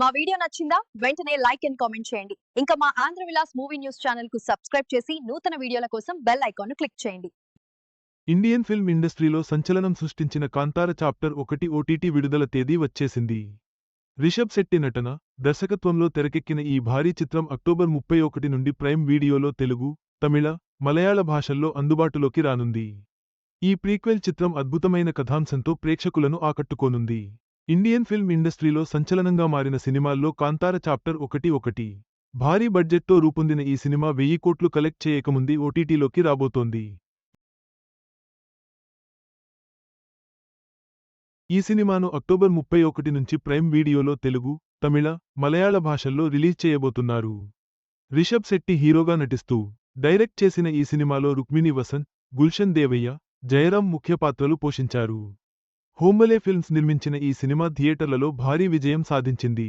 మా వీడియో నచ్చిందా? వెంటనే లైక్ అండ్ కామెంట్ చేయండి. ఇంకా మా ఆంధ్ర విలాస్ మూవీ న్యూస్ ఛానల్కు సబ్స్క్రైబ్ చేసి నూతన వీడియోల కోసం బెల్ ఐకాన్ను క్లిక్ చేయండి. ఇండియన్ ఫిల్మ్ ఇండస్ట్రీలో సంచలనం సృష్టించిన కాంతార చాప్టర్ ఒకటి ఓటీటీ విడుదల తేదీ వచ్చేసింది. రిషబ్ శెట్టి నటన దర్శకత్వంలో తెరకెక్కిన ఈ భారీ చిత్రం అక్టోబర్ ముప్పై ఒకటి నుండి ప్రైమ్ వీడియోలో తెలుగు తమిళ మలయాళ భాషల్లో అందుబాటులోకి రానుంది. ఈ ప్రీక్వెల్ చిత్రం అద్భుతమైన కథాంశంతో ప్రేక్షకులను ఆకట్టుకోనుంది. ఇండియన్ ఫిల్మ్ ఇండస్ట్రీలో సంచలనంగా మారిన సినిమాల్లో కాంతార చాప్టర్ ఒకటి ఒకటి. భారీ బడ్జెట్తో రూపొందిన ఈ సినిమా వెయ్యి కోట్లు కలెక్ట్ చేయకముందే ఓటీటీలోకి రాబోతోంది. ఈ సినిమాను అక్టోబర్ ముప్పై ఒకటి నుంచి ప్రైమ్ వీడియోలో తెలుగు తమిళ మలయాళ భాషల్లో రిలీజ్ చేయబోతున్నారు. రిషబ్ శెట్టి హీరోగా నటిస్తూ డైరెక్ట్ చేసిన ఈ సినిమాలో రుక్మిణి వసంత్ గుల్షన్ దేవయ్య జయరాం ముఖ్య పాత్రలు పోషించారు. హోంబలే ఫిల్మ్స్ నిర్మించిన ఈ సినిమా థియేటర్లలో భారీ విజయం సాధించింది.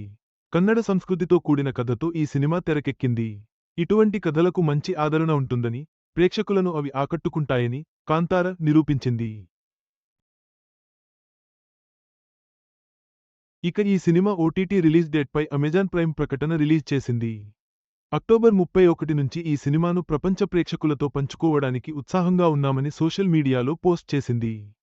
కన్నడ సంస్కృతితో కూడిన కథతో ఈ సినిమా తెరకెక్కింది. ఇటువంటి కథలకు మంచి ఆదరణ ఉంటుందని ప్రేక్షకులను అవి ఆకట్టుకుంటాయని కాంతార నిరూపించింది. ఇక ఈ సినిమా ఓటీటీ రిలీజ్ డేట్పై అమెజాన్ ప్రైమ్ ప్రకటన రిలీజ్ చేసింది. అక్టోబర్ ముప్పై ఒకటి నుంచి ఈ సినిమాను ప్రపంచ ప్రేక్షకులతో పంచుకోవడానికి ఉత్సాహంగా ఉన్నామని సోషల్ మీడియాలో పోస్ట్ చేసింది.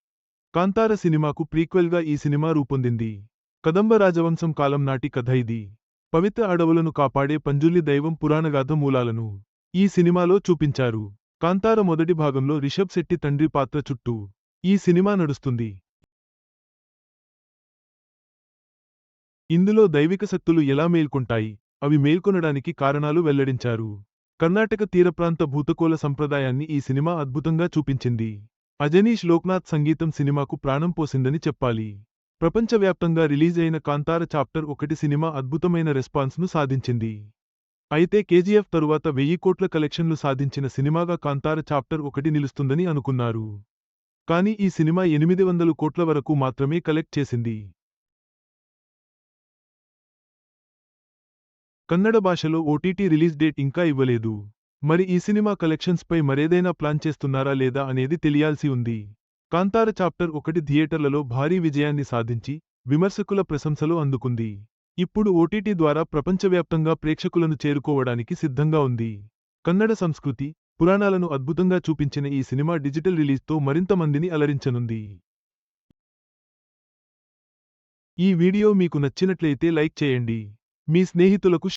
కాంతార సినిమాకు ప్రీక్వెల్గా ఈ సినిమా రూపొందింది. కదంబ రాజవంశం కాలం నాటి కథ ఇది. పవిత్ర అడవులను కాపాడే పంజుల్లి దైవం పురాణగాథ మూలాలను ఈ సినిమాలో చూపించారు. కాంతార మొదటి భాగంలో రిషబ్ శెట్టి తండ్రి పాత్ర చుట్టూ ఈ సినిమా నడుస్తుంది. ఇందులో దైవిక శక్తులు ఎలా మేల్కొంటాయి? అవి మేల్కొనడానికి కారణాలు వెల్లడించారు. కర్ణాటక తీరప్రాంత భూతకోల సంప్రదాయాన్ని ఈ సినిమా అద్భుతంగా చూపించింది. అజనీష్ లోక్నాథ్ సంగీతం సినిమాకు ప్రాణం పోసిందని చెప్పాలి. ప్రపంచవ్యాప్తంగా రిలీజ్ అయిన కాంతార చాప్టర్ ఒకటి సినిమా అద్భుతమైన రెస్పాన్స్ను సాధించింది. అయితే కేజీఎఫ్ తరువాత వెయ్యి కోట్ల కలెక్షన్లు సాధించిన సినిమాగా కాంతార చాప్టర్ ఒకటి నిలుస్తుందని అనుకున్నారు. కానీ ఈ సినిమా ఎనిమిది వందల కోట్ల వరకు మాత్రమే కలెక్ట్ చేసింది. కన్నడ భాషలో ఓటీటీ రిలీజ్ డేట్ ఇంకా ఇవ్వలేదు. మరి ఈ సినిమా కలెక్షన్స్పై మరేదైనా ప్లాన్ చేస్తున్నారా లేదా అనేది తెలియాల్సి ఉంది. కాంతార చాప్టర్ ఒకటి థియేటర్లలో భారీ విజయాన్ని సాధించి విమర్శకుల ప్రశంసలు అందుకుంది. ఇప్పుడు ఓటీటీ ద్వారా ప్రపంచవ్యాప్తంగా ప్రేక్షకులను చేరుకోవడానికి సిద్ధంగా ఉంది. కన్నడ సంస్కృతి పురాణాలను అద్భుతంగా చూపించిన ఈ సినిమా డిజిటల్ రిలీజ్తో మరింత మందిని అలరించనుంది. ఈ వీడియో మీకు నచ్చినట్లయితే లైక్ చేయండి. మీ స్నేహితులకు